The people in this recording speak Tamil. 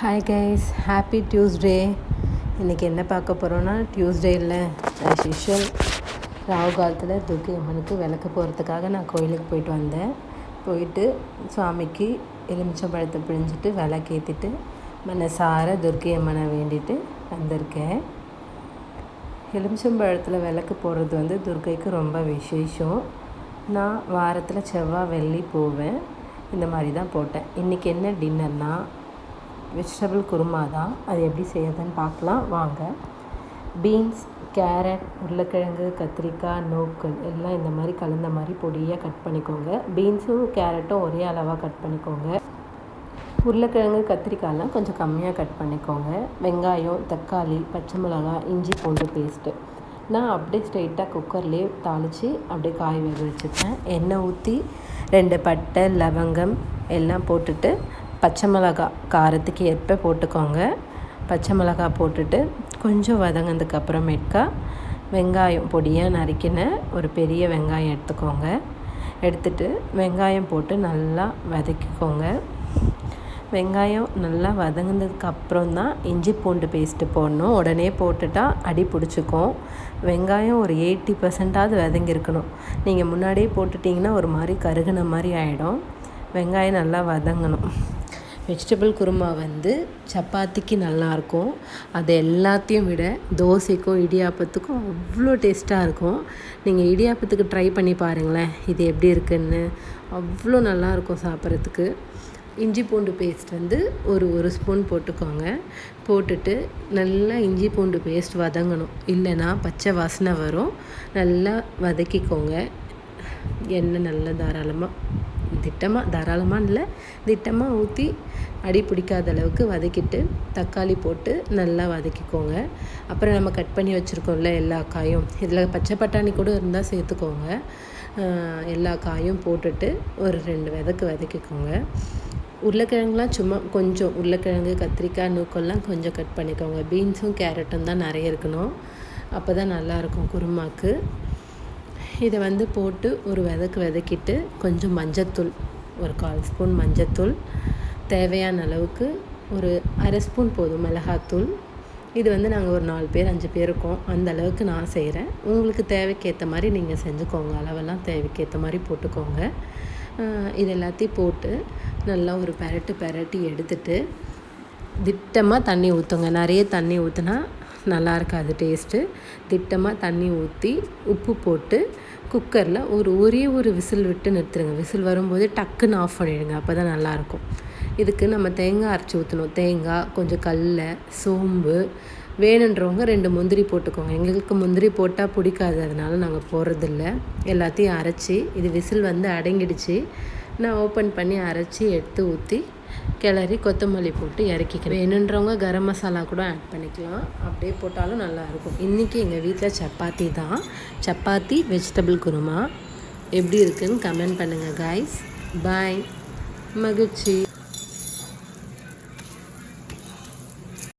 ஹாய் கைஸ் ஹாப்பி டியூஸ்டே இன்றைக்கி என்ன பார்க்க போகிறோன்னா டியூஸ்டே இல்லை ஆஸ் யூஷுவல் ராகு காலத்தில் துர்க்கை அம்மனுக்கு விளக்கு போகிறதுக்காக நான் கோயிலுக்கு போயிட்டு வந்தேன். போயிட்டு சுவாமிக்கு எலுமிச்சம்பழத்தை பிழிஞ்சிட்டு விளக்கேற்றிட்டு மனசார துர்க்கை அம்மனை வேண்டிட்டு வந்திருக்கேன். எலுமிச்சம்பழத்தில் விளக்கு போடுறது வந்து துர்க்கைக்கு ரொம்ப விசேஷம். நான் வாரத்தில் செவ்வாய் வெள்ளி போவேன். இந்த மாதிரி தான் போட்டேன். இன்றைக்கி என்ன டின்னர்னால் வெஜிடபிள் குருமா தான். அது எப்படி செய்யறதுன்னு பார்க்கலாம். வாங்க. பீன்ஸ் கேரட் உருளைக்கிழங்கு கத்திரிக்காய் நோக்கல் எல்லாம் இந்த மாதிரி கலந்த மாதிரி பொடியாக கட் பண்ணிக்கோங்க. பீன்ஸும் கேரட்டும் ஒரே அளவாக கட் பண்ணிக்கோங்க. உருளைக்கிழங்கு கத்திரிக்காய்லாம் கொஞ்சம் கம்மியாக கட் பண்ணிக்கோங்க. வெங்காயம் தக்காளி பச்சை மிளகாய் இஞ்சி பூண்டு பேஸ்ட்டு நான் அப்படியே ஸ்ட்ரெயிட்டாக குக்கர்லேயே தாளித்து அப்படியே காய் வேக வச்சுப்பேன். எண்ணெய் ஊற்றி ரெண்டு பட்டை லவங்கம் எல்லாம் போட்டுட்டு பச்சை மிளகா காரத்துக்கு ஏற்ப போட்டுக்கோங்க. பச்சை மிளகா போட்டுட்டு கொஞ்சம் வதங்கினதுக்கு அப்புறமேட்கா வெங்காயம் பொடியாக நறுக்கின ஒரு பெரிய வெங்காயம் எடுத்துக்கோங்க. எடுத்துட்டு வெங்காயம் போட்டு நல்லா வதக்கிக்கோங்க. வெங்காயம் நல்லா வதங்கினதுக்கு அப்புறம் தான் இஞ்சி பூண்டு பேஸ்ட்டு போடணும். உடனே போட்டுட்டா அடி பிடிச்சிக்கும். வெங்காயம் ஒரு எயிட்டி பர்சன்டாவது வதங்கியிருக்கணும். நீங்கள் முன்னாடியே போட்டுட்டிங்கன்னா ஒரு மாதிரி கருகின மாதிரி ஆகிடும் வெங்காயம் நல்லா வதங்கணும். வெஜிடபிள் குருமா வந்து சப்பாத்திக்கு நல்லாயிருக்கும் அது எல்லாத்தையும் விட தோசைக்கும் இடியாப்பத்துக்கும் அவ்வளோ டேஸ்ட்டாக இருக்கும். நீங்கள் இடியாப்பத்துக்கு ட்ரை பண்ணி பாருங்களேன் இது எப்படி இருக்குன்னு. அவ்வளோ நல்லாயிருக்கும் சாப்பிட்றதுக்கு. இஞ்சி பூண்டு பேஸ்ட் வந்து ஒரு ஒரு ஸ்பூன் போட்டுக்கோங்க. போட்டுட்டு நல்லா இஞ்சி பூண்டு பேஸ்ட் வதங்கணும். இல்லைன்னா பச்சை வாசனை வரும். நல்லா வதக்கிக்கோங்க. எண்ணெய் நல்லா தாராளமாக திட்டமாக தாராளமாக இல்லை திட்டமாக ஊற்றி அடி பிடிக்காத அளவுக்கு வதக்கிட்டு தக்காளி போட்டு நல்லா வதக்கிக்கோங்க. அப்புறம் நம்ம கட் பண்ணி வச்சுருக்கோம்ல எல்லா காயும். இதில் பச்சை பட்டாணி கூட இருந்தால் சேர்த்துக்கோங்க. எல்லா காயும் போட்டுட்டு ஒரு ரெண்டு விதக்கு வதக்கிக்கோங்க. உருளைக்கிழங்குலாம் சும்மா கொஞ்சம் உருளைக்கிழங்கு கத்திரிக்காய் நூக்கெல்லாம் கொஞ்சம் கட் பண்ணிக்கோங்க. பீன்ஸும் கேரட்டும் தான் நிறைய இருக்கணும். அப்போ தான் நல்லாயிருக்கும் குருமாக்கு. இதை வந்து போட்டு ஒரு விதக்கு விதக்கிட்டு கொஞ்சம் மஞ்சத்தூள் ஒரு கால் ஸ்பூன் மஞ்சத்தூள் தேவையான அளவுக்கு ஒரு அரை ஸ்பூன் போதும் மிளகாத்தூள். இது வந்து நாங்கள் ஒரு நாலு பேர் அஞ்சு பேர் இருக்கோம். அந்த அளவுக்கு நான் செய்கிறேன் உங்களுக்கு தேவைக்கேற்ற மாதிரி நீங்கள் செஞ்சுக்கோங்க. அளவெல்லாம் தேவைக்கேற்ற மாதிரி போட்டுக்கோங்க. இது எல்லாத்தையும் போட்டு நல்லா ஒரு பெரட்டு பெரட்டி எடுத்துட்டு திட்டமாக தண்ணி ஊற்றுங்க நிறைய தண்ணி ஊற்றுனா நல்லா இருக்காது டேஸ்ட்டு. திட்டமாக தண்ணி ஊற்றி உப்பு போட்டு குக்கரில் ஒரு ஒரே ஒரு விசில் விட்டு நிறுத்துருங்க. விசில் வரும்போது டக்குன்னு ஆஃப் பண்ணிவிடுங்க அப்போ தான் நல்லாயிருக்கும். இதுக்கு நம்ம தேங்காய் அரைச்சி ஊற்றணும் தேங்காய் கொஞ்சம் கடல சோம்பு வேணுன்றவங்க ரெண்டு முந்திரி போட்டுக்கோங்க. எங்களுக்கு முந்திரி போட்டால் பிடிக்காது. அதனால் நாங்கள் போடுறதில்ல. எல்லாத்தையும் அரைச்சி இது விசில் வந்து அடங்கிடுச்சு. நான் ஓப்பன் பண்ணி அரைச்சி எடுத்து ஊற்றி கிளறி கொத்தமல்லி போட்டு இறக்கிக்கிறேன். வேணுன்றவங்க கரம் மசாலா கூட ஆட் பண்ணிக்கலாம். அப்படியே போட்டாலும் நல்லாயிருக்கும் இன்றைக்கி எங்கள் வீட்டில் சப்பாத்தி தான். சப்பாத்தி வெஜிடபிள் குருமா. எப்படி இருக்குதுன்னு கமெண்ட் பண்ணுங்கள் காய்ஸ் பாய் மகிழ்ச்சி.